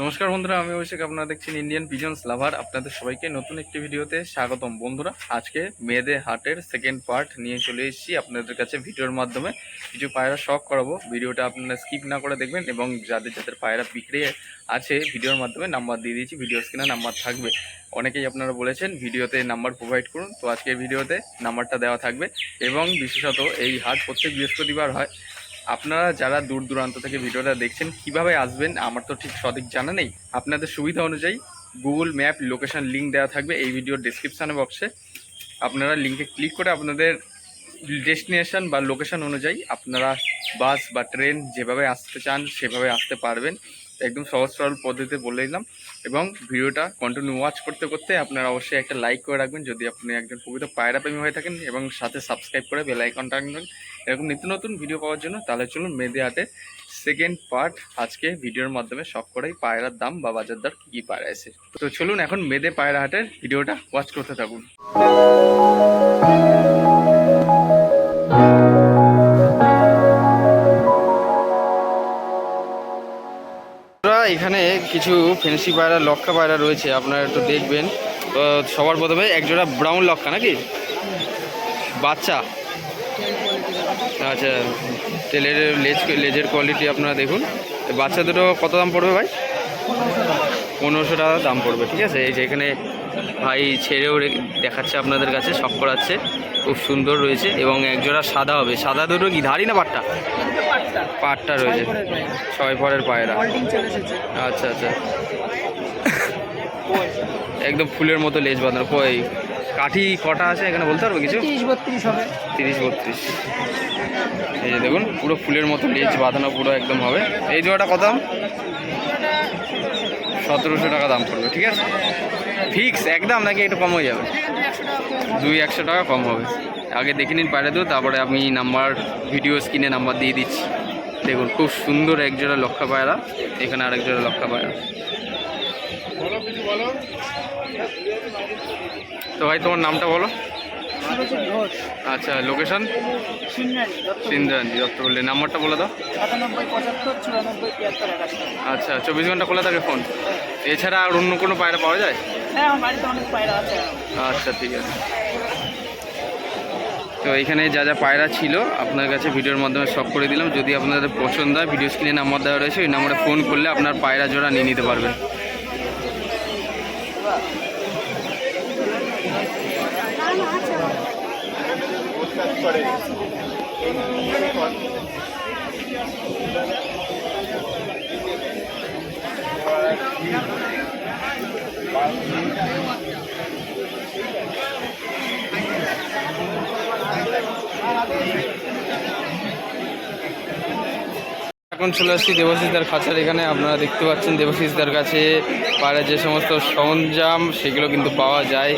নমস্কার বন্ধুরা, আমি অভিষেক, আপনারা দেখছেন ইন্ডিয়ান পিজন্স লাভার আপনাদের সবাইকে নতুন একটি ভিডিওতে স্বাগতম। বন্ধুরা, আজকে মেয়েদের হাটের সেকেন্ড পার্ট নিয়ে চলে এসেছি। আপনাদের কাছে ভিডিওর মাধ্যমে কিছু পায়রা শখ করাবো। ভিডিওটা আপনারা স্কিপ না করে দেখবেন এবং যাদের যাদের পায়রা বিক্রি আছে, ভিডিওর মাধ্যমে নাম্বার দিয়ে দিয়েছি। ভিডিও স্ক্রিনে নাম্বার থাকবে। অনেকেই আপনারা বলেছেন, ভিডিওতে নাম্বার প্রোভাইড করুন। তো আজকের ভিডিওতে নাম্বারটা দেওয়া থাকবে। এবং বিশেষত এই হাট প্রত্যেক বৃহস্পতিবার হয়। আপনারা যারা দূর দূরান্ত থেকে ভিডিওটা দেখছেন, কীভাবে আসবেন, আমার তো ঠিক সঠিক জানা নেই। আপনাদের সুবিধা অনুযায়ী গুগল ম্যাপ লোকেশান লিঙ্ক দেওয়া থাকবে এই ভিডিওর ডিসক্রিপশানে বক্সে আপনারা লিঙ্কে ক্লিক করে আপনাদের ডেস্টিনেশন বা লোকেশান অনুযায়ী আপনারা বাস বা ট্রেন যেভাবে আসতে চান, সেভাবে আসতে পারবেন। একদম সহজ সরল পদ্ধতিতে বলে দিলাম। এবং ভিডিওটা কন্টিনিউ ওয়াচ করতে করতে আপনারা অবশ্যই একটা লাইক করে রাখবেন। যদি আপনি একজন প্রকৃত পায়রা প্রেমী হয়ে থাকেন এবং সাথে সাবস্ক্রাইব করে বেল আইকনটা রাখবেন। এরকম নিত্য নতুন ভিডিও পাওয়ার জন্য তাহলে চলুন মেদে হাটে সেকেন্ড পার্ট আজকে ভিডিওর মাধ্যমে সব করেই পায়রার দাম বা বাজার দর কী কী পায়রা এসে তো চলুন এখন মেদে পায়রা হাটের ভিডিওটা ওয়াচ করতে থাকুন। এখানে কিছু ফেন্সি পায়রা, লক্ষা পায়রা রয়েছে, আপনারা একটু দেখবেন। তো সবার প্রথমে একজোড়া ব্রাউন লক্ষা নাকি? বাচ্চা। আচ্ছা তেলের লেজ লেজের কোয়ালিটি আপনারা দেখুন। বাচ্চা দুটো কত দাম পড়বে ভাই? পনেরোশো টাকা দাম পড়বে ঠিক আছে? এই যে এখানে ভাই ছেড়েও দেখাচ্ছে আপনাদের কাছে সব করাচ্ছে খুব সুন্দর রয়েছে এবং একজোড়া সাদা হবে। সাদা দুটো কি ধারি না পাট্টা? পাটটা রয়েছে ছয় পরের পায়রা। আচ্ছা আচ্ছা। একদম ফুলের মতো লেজ বাঁধানো। কই কাঠি কটা আছে এখানে বলতে পারব কিছু? তিরিশ বত্রিশ হবে। তিরিশ বত্রিশ। এই যে দেখুন পুরো ফুলের মতো লেজ বাঁধানো পুরো একদম হবে। এই জোড়াটা কত? দাম সতেরোশো টাকা দাম পড়বে, ঠিক আছে? ফিক্স একদম নাকি একটু কম হয়ে যাবে? দুই একশো টাকা কম হবে। আগে দেখে নিন পায়রা দেবো তারপরে আমি নাম্বার ভিডিও স্ক্রিনে নাম্বার দিয়ে দিচ্ছি। দেখুন, খুব সুন্দর এক জোড়া লক্ষা পায়রা, এখানে আরেক জোড়া লক্ষা পায়রা। তো ভাই, তোমার নামটা বলো। সুরজিৎ ঘোষ। আচ্ছা লোকেশন সিন্নারি দত্ত সিন্দ্রাঞ্জি দত্ত নাম্বারটা বলে দাও। সাতানব্বই পঁচাত্তর চুরানব্বই তিয়াত্তর আচ্ছা চব্বিশ ঘণ্টা খোলা থাকে ফোন এছাড়া আর অন্য কোনো পায়রা পাওয়া যায়? হ্যাঁ আমার বাড়িতে অনেক পায়রা আছে। আচ্ছা ঠিক আছে। তো এখানে যা যা পায়রা ছিল আপনার কাছে ভিডিওর মাধ্যমে সব করে দিলাম। যদি আপনাদের পছন্দ হয় ভিডিও স্ক্রিনে নাম্বার দেওয়া রয়েছে ওই নাম্বারে ফোন করলে আপনার পায়রা জোড়া নিয়ে নিতে পারবেন। এখন চলে আসছি দেবাশিসদার খাঁচার। এখানে আপনারা দেখতে পাচ্ছেন দেবাশিসদার কাছে পায়রা যে সমস্ত সরঞ্জাম, সেগুলো কিন্তু পাওয়া যায়।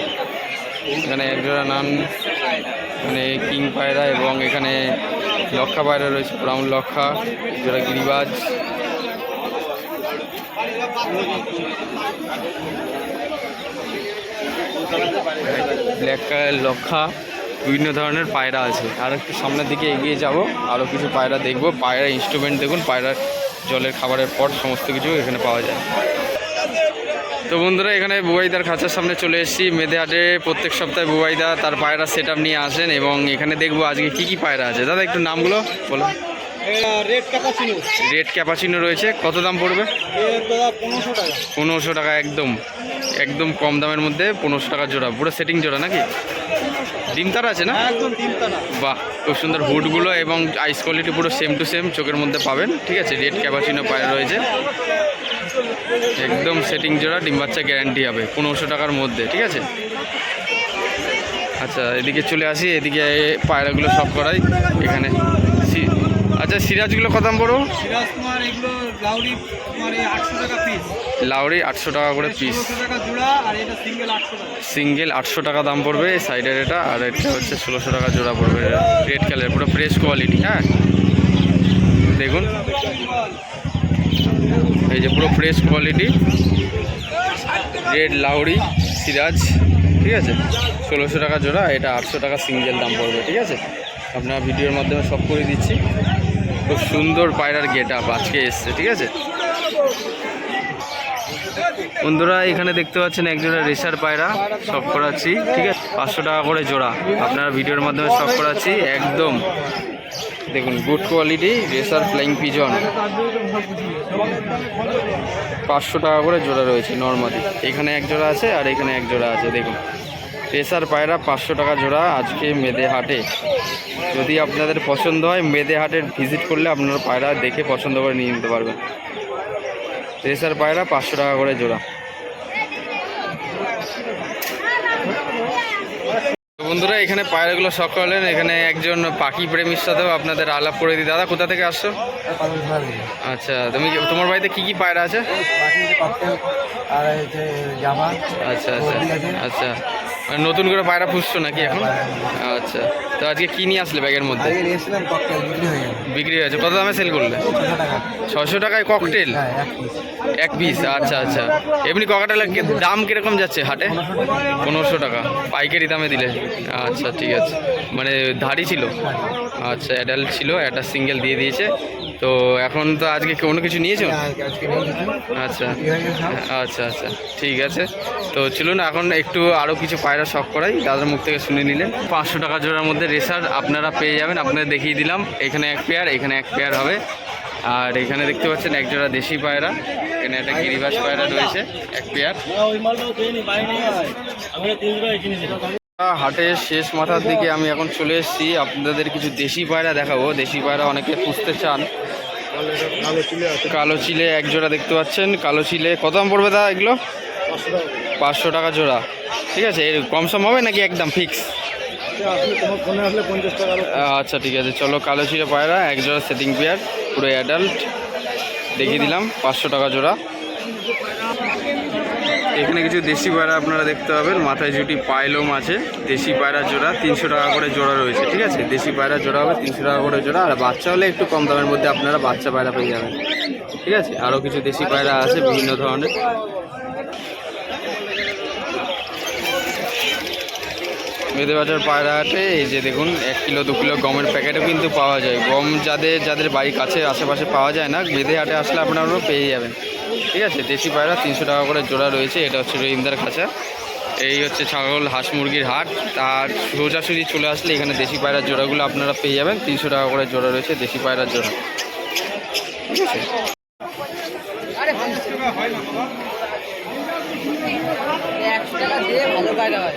এখানে একজোড়া নান মানে কিং পায়রা এবং এখানে লক্ষা পায়রা রয়েছে ব্রাউন লক্ষা একজোড়া গিরিবাজ। ব্ল্যাক কালার লক্ষা, বিভিন্ন ধরনের পায়রা আছে। আর একটু সামনের দিকে এগিয়ে যাব আরও কিছু পায়রা দেখব। পায়রা ইনস্ট্রুমেন্ট দেখুন পায়রার জলের খাবারের পর সমস্ত কিছু এখানে পাওয়া যায়। তো বন্ধুরা এখানে বুবাইদার খাঁচার সামনে চলে এসেছি। মেদেহাটে প্রত্যেক সপ্তাহে বুবাইদা তার পায়রা সেট নিয়ে আসেন এবং এখানে দেখব আজকে কি কি পায়রা আছে। দাদা একটু নামগুলো বলো। রেড ক্যাপাচিনো রেড ক্যাপাচিনো রয়েছে। কত দাম পড়বে? পনেরোশো টাকা। পনেরোশো টাকা একদম একদম কম দামের মধ্যে পনেরোশো টাকা জোড়া। পুরো সেটিং জোড়া নাকি? ডিম তার আছে না? একদম বাহ খুব সুন্দর হুডগুলো এবং আইস কোয়ালিটি পুরো সেম টু সেম চোখের মধ্যে পাবেন। ঠিক আছে রেড ক্যাপাচিনো পায়রা রয়েছে। একদম সেটিং জোড়া ডিম বাচ্চা গ্যারান্টি হবে পনেরোশো টাকার মধ্যে ঠিক আছে? আচ্ছা এদিকে চলে আসি এদিকে পায়রাগুলো সব করাই এখানে। আচ্ছা সিরাজগুলো কত দাম পড়ো লাউরি আটশো টাকা করে পিস সিঙ্গেল আটশো টাকা। দাম পড়বে সাইডের এটা আর এটা হচ্ছে ষোলোশো টাকা জোড়া পড়বে রেড কালার পুরো ফ্রেশ কোয়ালিটি হ্যাঁ? দেখুন। এই যে পুরো ফ্রেশ কোয়ালিটি রেড লাউরি সিরাজ, ঠিক আছে? ষোলোশো টাকা জোড়া, এটা আটশো টাকা সিঙ্গেল দাম পড়বে, ঠিক আছে? আপনার ভিডিওর মাধ্যমে সব করে দিচ্ছি। খুব সুন্দর পায়রার গেট আপ আজকে এসছে, ঠিক আছে? বন্ধুরা, এখানে দেখতে পাচ্ছেন একজোড়া রেসার পায়রা সব করাচ্ছি, ঠিক আছে? পাঁচশো টাকা করে জোড়া। আপনারা ভিডিওর মাধ্যমে সব করাচ্ছি, একদম। দেখুন good quality racer flying pigeon পাঁচশো টাকা করে জোড়া রয়েছে নর্মালি এখানে এক জোড়া আছে আর এখানে এক জোড়া আছে, দেখুন। রেসার পায়রা পাঁচশো টাকা জোড়া আজকে মেদে হাটে। যদি আপনাদের পছন্দ হয়, মেদে হাটের ভিজিট করলে আপনারা পায়রা দেখে পছন্দ করে নিয়ে নিতে পারবেন। রেসার পায়রা পাঁচশো টাকা করে জোড়া। বন্ধুরা, এখানে পায়রাগুলো শখ করলেন। এখানে একজন পাখি প্রেমীর সাথেও আপনাদের আলাপ করে দিই। দাদা, কোথা থেকে আসছো? আচ্ছা তুমি তোমার বাড়িতে কি কি পায়রা আছে? আচ্ছা আচ্ছা। আচ্ছা। মানে নতুন করে পায়রা পুষছো নাকি এখন? আচ্ছা। তো আজকে কি নিয়ে আসলে ব্যাগের মধ্যে? বিক্রি হয়ে হয়েছে কত দামে সেল করলে? ছশো টাকায় ককটেল হ্যাঁ এক পিস আচ্ছা আচ্ছা। এমনি ককাটেলের কি- দাম কীরকম যাচ্ছে হাটে? পনেরোশো টাকা। পাইকারি দামে দিলে। আচ্ছা ঠিক আছে। মানে ধাড়ি ছিল। আচ্ছা অ্যাডাল্ট ছিল একটা সিঙ্গেল দিয়ে দিয়েছে। তো এখন তো আজকে কি অন্য কিছু নিয়েছো? আচ্ছা। হয়ে সব। আচ্ছা আচ্ছা। ঠিক আছে। তো চলুন এখন একটু আরও কিছু পায়রা শখ করাই। দাদার মুখ থেকে শুনে নিলেন। পাঁচশো টাকা জোড়ার মধ্যে রেসার আপনারা পেয়ে যাবেন। আপনাদের দেখিয়ে দিলাম। এখানে এক পেয়ার এখানে এক পেয়ার হবে। আর এখানে দেখতে পাচ্ছেন এক জোড়া দেশি পায়রা। এখানে একটা গিরিবাস পায়রা রয়েছে, এক পেয়ার হাটের শেষ মাথার দিকে আমি এখন চলে এসেছি। আপনাদের কিছু দেশি পায়রা দেখাবো। দেশি পায়রা অনেকে পুষতে চান। কালো চিলে এক জোড়া দেখতে পাচ্ছেন। কালো চিলে কত দাম পড়বে দা এগুলো? পাঁচশো টাকা। জোড়া। ঠিক আছে, এর কম সম হবে নাকি একদম ফিক্স আচ্ছা ঠিক আছে, চলো কালো চিলে পায়রা, এক জোড়া সেটিং পেয়ার পুরো অ্যাডাল্ট দেখিয়ে দিলাম, পাঁচশো টাকা জোড়া। এখানে কিছু দেশি পায়রা আপনারা দেখতে পাবেন, মাথায় জুটি পাইলম আছে, দেশি পায়রা জোড়া, তিনশো টাকা করে জোড়া রয়েছে, ঠিক আছে? দেশি পায়রা জোড়া হবে, তিনশো টাকা করে জোড়া, আর বাচ্চা হলে একটু কম দামের মধ্যে আপনারা বাচ্চা পায়রা পেয়ে যাবেন, ঠিক আছে? আরও কিছু দেশি পায়রা আছে, বিভিন্ন ধরনের। মেদে বাজার পায়রা হাটে এই যে দেখুন, এক কিলো, দু কিলো গমের প্যাকেটও কিন্তু পাওয়া যায়। গম যাদের যাদের বাড়ির কাছে, আশেপাশে পাওয়া যায় না মেদে হাটে আসলে আপনারাও পেয়ে যাবেন। ঠিক আছে, দেশি পায়রা, তিনশো টাকা করে জোড়া রয়েছে, এটা হচ্ছে রহিমদার খাঁচা। এই হচ্ছে ছাগল, হাঁস মুরগির হাট। তার সোজাসুজি চলে আসলে এখানে দেশি পায়রার জোড়াগুলো আপনারা পেয়ে যাবেন, তিনশো টাকা করে জোড়া রয়েছে দেশি পায়রার জোড়া। ঠিক আছে? একশো টাকা দিয়ে ভালো পায়রা হয়।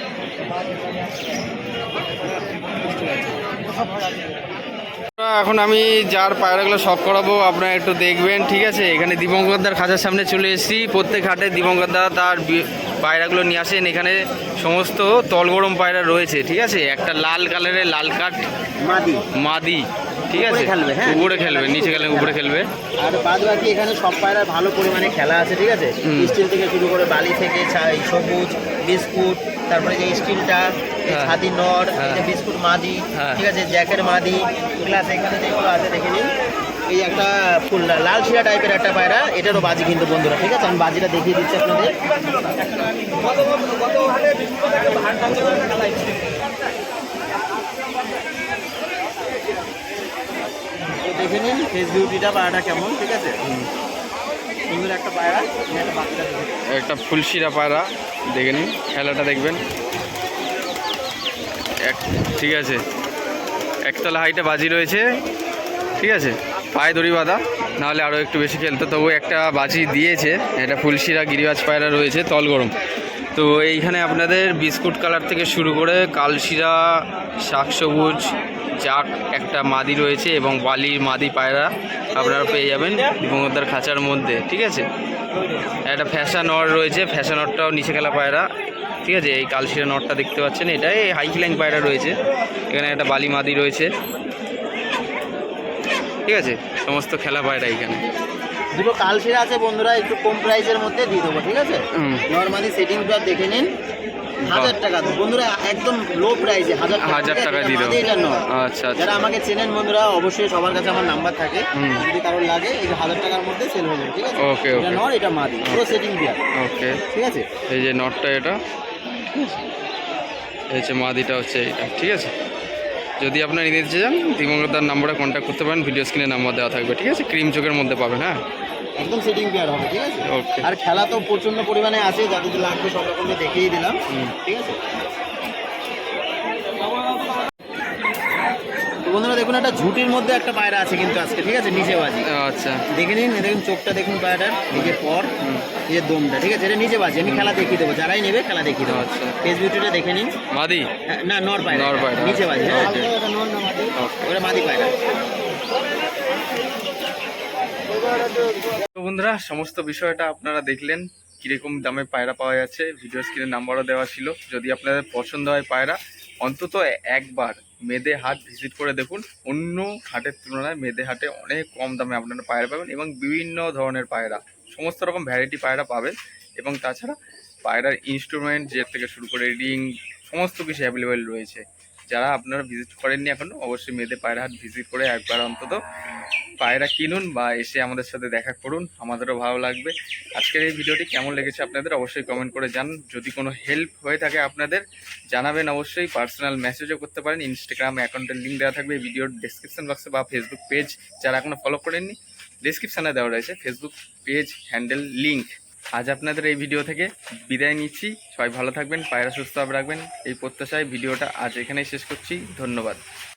এখন আমি যার পায়রাগুলো শখ করাবো আপনারা একটু দেখবেন ঠিক আছে? এখানে দিবঙ্করদার খাঁচার সামনে চলে এসেছি। প্রত্যেক হাটে দিবঙ্করদা তার পায়রাগুলো নিয়ে আসেন। এখানে সমস্ত তলগরম পায়রা রয়েছে ঠিক আছে? একটা লাল কালারের লাল কাঠ মাদি। মাদি ঠিক আছে? উপরে খেলবে, হ্যাঁ। উপরে খেলবে নিচে গেলে উপরে খেলবে। আর বাদ বাকি এখানে সব পায়রা ভালো পরিমাণে খেলা আছে ঠিক আছে? স্টিল থেকে শুরু করে বালি থেকে সবুজ বিস্কুট তারপরে যে স্টিলটা হ্যাঁ। ছাদি নর হ্যাঁ। যে বিস্কুট মাদি হ্যাঁ। ঠিক আছে জ্যাকেট মাদি প্লাস এখানে যেগুলো আছে দেখে নিন এই একটা ফুল লাল শিরা টাইপের একটা পায়রা এটারও বাজি কিন্তু বন্ধুরা ঠিক আছে আমি বাজিটা দেখিয়ে দিচ্ছি আপনাদের দেখে নিন ফেস বিউটিটা পায়রাটা কেমন ঠিক আছে একটা পায়রা একটা ফুলশিরা পায়রা, দেখে নিন, খেলাটা দেখবেন। এক, ঠিক আছে। একতলা হাইটে বাজি রয়েছে, ঠিক আছে? পায়ে দড়ি বাঁধা, নাহলে আরও একটু বেশি খেলতো। তবু একটা বাজি দিয়েছে এটা ফুলশিরা গিরিবাজ পায়রা রয়েছে, তল গরম। তো এইখানে আপনাদের বিস্কুট কালার থেকে শুরু করে কালশিরা শাক সবুজ জাক একটা মাদি রয়েছে এবং বালির মাদি পায়রা আপনারা পেয়ে যাবেন বিমঙ্গদার খাঁচার মধ্যে, ঠিক আছে? একটা ফ্যাশন নর রয়েছে, ফ্যাশন নরটাও নিচে খেলা পায়রা, ঠিক আছে? এই কালশিরা নরটা দেখতে পাচ্ছেন এটাই হাই ফ্লাইং পায়রা রয়েছে, এখানে একটা বালি মাদি রয়েছে, ঠিক আছে? সমস্ত খেলা পায়রা এখানে দুটো কালশিরা আছে বন্ধুরা একটু কম প্রাইসের মধ্যে দিয়ে দেবো ঠিক আছে। নর্মালি সেটিং প্রাইস দেখে নিন। হাজার টাকা বন্ধুরা একদম লো প্রাইসে হাজার হাজার টাকা দিয়ে দেবো। এটা নর। আচ্ছা আচ্ছা। যারা আমাকে চেনেন বন্ধুরা অবশ্যই সবার কাছে আমার নাম্বার থাকে। যদি কারোর লাগে এই যে হাজার টাকার মধ্যে সেল হয়ে যাবে ঠিক আছে? এটা okay. নর এটা মাদি। পুরো সেটিং দেওয়া ওকে ঠিক আছে? এই যে নটটা এটা। এই হচ্ছে মাদিটা হচ্ছে এটা ঠিক আছে? যদি আপনার নিতে চান দিবঙ্গতার নাম্বারে কন্ট্যাক্ট করতে পারেন ভিডিও স্ক্রিনে নাম্বার দেওয়া থাকবে ঠিক আছে? ক্রিম চোখের মধ্যে পাবেন হ্যাঁ? একদম সেটিং প্লেয়ার হবে ঠিক আছে? ওকে আর খেলা তো প্রচণ্ড পরিমাণে আছে যাদের লাগবে সব রকমকে দেখিয়ে দিলাম ঠিক আছে? বন্ধুরা দেখুন একটা ঝুটির মধ্যে একটা পায়রা আছে কিন্তু আজকে ঠিক আছে? নিচে বাজি আচ্ছা। দেখে নিন দেখুন চোখটা দেখুন পায়রাটার যে পর যে দমটা ঠিক আছে? এটা নিচে বাজি আমি খেলা দেখিয়ে দেবো যারাই নেবে খেলা দেখিয়ে দেবো। আচ্ছা। ফেস বিউটিটা দেখে নিন। মাদি? হ্যাঁ, না নর পায়রা। নর পায়রা। নিচে বাজি হ্যাঁ Okay. Okay. ওটা মাদি পায়রা। বন্ধুরা সমস্ত বিষয়টা আপনারা দেখলেন কীরকম দামে পায়রা পাওয়া যাচ্ছে। ভিডিও স্ক্রিনে নাম্বারও দেওয়া ছিল। যদি আপনাদের পছন্দ হয় পায়রা অন্তত একবার মেদে হাট ভিজিট করে দেখুন। অন্য হাটের তুলনায় মেদে হাটে অনেক কম দামে আপনারা পায়রা পাবেন এবং বিভিন্ন ধরনের পায়রা, সমস্ত রকম ভ্যারাইটি পায়রা পাবেন এবং তাছাড়া পায়রার ইনস্ট্রুমেন্ট যে থেকে শুরু করে রিং সমস্ত কিছু অ্যাভেলেবেল রয়েছে। যারা আপনারা ভিজিট করেননি এখনও অবশ্যই মেয়েদের পায়রা হাট ভিজিট করে একবার অন্তত পায়রা কিনুন বা এসে আমাদের সাথে দেখা করুন, আমাদেরও ভালো লাগবে। আজকের এই ভিডিওটি কেমন লেগেছে আপনাদের অবশ্যই কমেন্ট করে জানান। যদি কোনো হেল্প হয়ে থাকে আপনাদের, জানাবেন অবশ্যই। পার্সোনাল মেসেজও করতে পারেন ইনস্টাগ্রাম অ্যাকাউন্টের লিঙ্ক দেওয়া থাকবে ভিডিওর ডিসক্রিপশন বক্সে বা ফেসবুক পেজ যারা এখনও ফলো করেননি ডিসক্রিপশানে দেওয়া রয়েছে ফেসবুক পেজ হ্যান্ডেল লিঙ্ক আজ আপনাদের এই ভিডিও থেকে বিদায় নিচ্ছি। সবাই ভালো থাকবেন, পায়রা সুস্থভাবে রাখবেন। এই প্রত্যাশায় ভিডিওটা আজ এখানেই শেষ করছি। ধন্যবাদ।